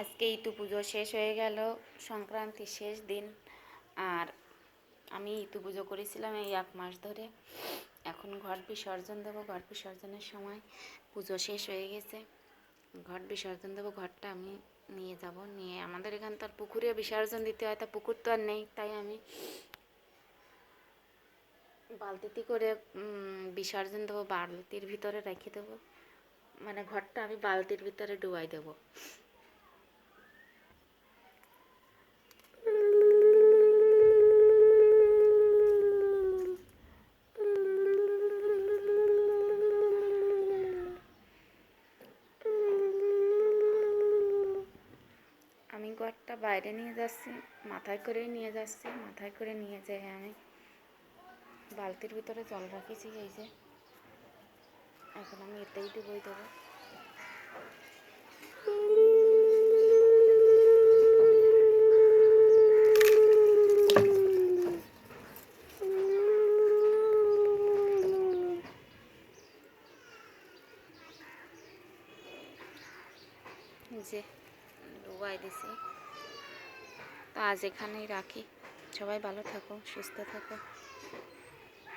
আজকে ইতু পুজো শেষ হয়ে গেল সংক্রান্তির শেষ দিন। আর আমি ইতু পুজো করেছিলাম এই এক মাস ধরে। এখন ঘট বিসর্জন দেবো ঘট বিসর্জনের সময় পুজো শেষ হয়ে গেছে। ঘট বিসর্জন দেবো, ঘরটা আমি নিয়ে যাব, নিয়ে আমাদের এখান তো আর পুকুরে বিসর্জন দিতে হয়, তা পুকুর তো আর নেই, তাই আমি বালতিতে করে বিসর্জন দেবো, বালতির ভিতরে রেখে দেবো। মানে ঘরটা আমি বালতির ভিতরে ডুবাই দেবো। আমি বাইরে নিয়ে যাচ্ছি, মাথায় করেই নিয়ে যাচ্ছি, মাথায় করে নিয়ে যাই আমি। বালতির ভিতরে জল রাখিছি এই যে। এখন আমি এতেই ডুবই দেবো। যে। ডুবাই দিছি। তো আজ এখানেই রাখি। সবাই ভালো থাকো সুস্থ থাকো।